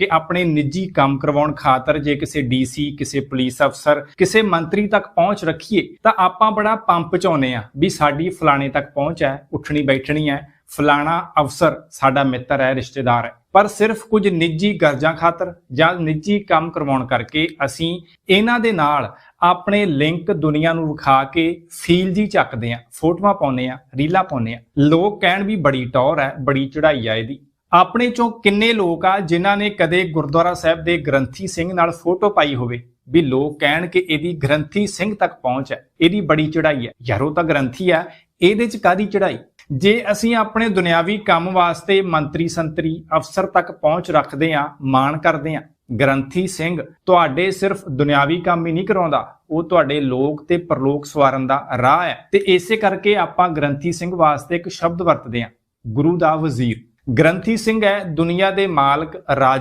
ਕਿ ਆਪਣੇ ਨਿੱਜੀ ਕੰਮ ਕਰਵਾਉਣ ਖਾਤਰ ਜੇ ਕਿਸੇ ਡੀਸੀ, ਕਿਸੇ ਪੁਲਿਸ ਅਫਸਰ, ਕਿਸੇ ਮੰਤਰੀ ਤੱਕ ਪਹੁੰਚ ਰੱਖੀਏ, ਤਾਂ ਆਪਾਂ ਬੜਾ ਪੰਪ ਚਾਉਨੇ ਆ ਵੀ ਸਾਡੀ ਫਲਾਣੇ ਤੱਕ ਪਹੁੰਚ ਹੈ, ਉੱਠਣੀ ਬੈਠਣੀ ਹੈ, ਫਲਾਣਾ ਅਫਸਰ ਸਾਡਾ ਮਿੱਤਰ ਹੈ, ਰਿਸ਼ਤੇਦਾਰ ਹੈ। ਪਰ ਸਿਰਫ ਕੁਝ ਨਿੱਜੀ ਗਰਜਾਂ ਖਾਤਰ ਜਾਂ ਨਿੱਜੀ ਕੰਮ ਕਰਵਾਉਣ ਕਰਕੇ ਅਸੀਂ ਇਹਨਾਂ ਦੇ ਨਾਲ ਆਪਣੇ ਲਿੰਕ ਦੁਨੀਆ ਨੂੰ ਵਿਖਾ ਕੇ ਫੀਲ ਜੀ ਚੱਕਦੇ ਆ ਫੋਟੋਆਂ ਪਾਉਂਦੇ ਆ ਰੀਲਾਂ ਪਾਉਂਦੇ ਆ ਲੋਕ ਕਹਿਣ ਵੀ ਬੜੀ ਟੌਰ ਹੈ, ਬੜੀ ਚੜਾਈ ਆ ਇਹਦੀ। ਆਪਣੇ ਚੋਂ ਕਿੰਨੇ ਲੋਕ ਆ ਜਿਨ੍ਹਾਂ ਨੇ ਕਦੇ ਗੁਰਦੁਆਰਾ ਸਾਹਿਬ ਦੇ ਗ੍ਰੰਥੀ ਸਿੰਘ ਨਾਲ ਫੋਟੋ ਪਾਈ ਹੋਵੇ? ਵੀ ਲੋਕ ਕਹਿਣ ਕਿ ਇਹਦੀ ਗ੍ਰੰਥੀ ਸਿੰਘ ਤੱਕ ਪਹੁੰਚ ਹੈ, ਇਹਦੀ ਬੜੀ ਚੜ੍ਹਾਈ ਹੈ। ਯਾਰੋ ਤਾਂ ਗ੍ਰੰਥੀ ਆ, ਇਹਦੇ ਚ ਕਾਦੀ ਚੜ੍ਹਾਈ? ਜੇ ਅਸੀਂ ਆਪਣੇ ਦੁਨਿਆਵੀ ਕੰਮ ਵਾਸਤੇ ਮੰਤਰੀ ਸੰਤਰੀ ਅਫਸਰ ਤੱਕ ਪਹੁੰਚ ਰੱਖਦੇ ਆ ਮਾਣ ਕਰਦੇ ਆ ਗ੍ਰੰਥੀ ਸਿੰਘ ਤੁਹਾਡੇ ਸਿਰਫ ਦੁਨਿਆਵੀ ਕੰਮ ਹੀ ਨਹੀਂ ਕਰਾਉਂਦਾ, ਉਹ ਤੁਹਾਡੇ ਲੋਕ ਤੇ ਪਰਲੋਕ ਸਵਾਰਨ ਦਾ ਰਾਹ ਹੈ। ਤੇ ਇਸੇ ਕਰਕੇ ਆਪਾਂ ਗ੍ਰੰਥੀ ਸਿੰਘ ਵਾਸਤੇ ਇੱਕ ਸ਼ਬਦ ਵਰਤਦੇ ਆ ਗੁਰੂ ਦਾ ਵਜ਼ੀਰ। ਗ੍ਰੰਥੀ ਸਿੰਘ ਹੈ ਦੁਨੀਆ ਦੇ ਮਾਲਕ ਰਾਜੇ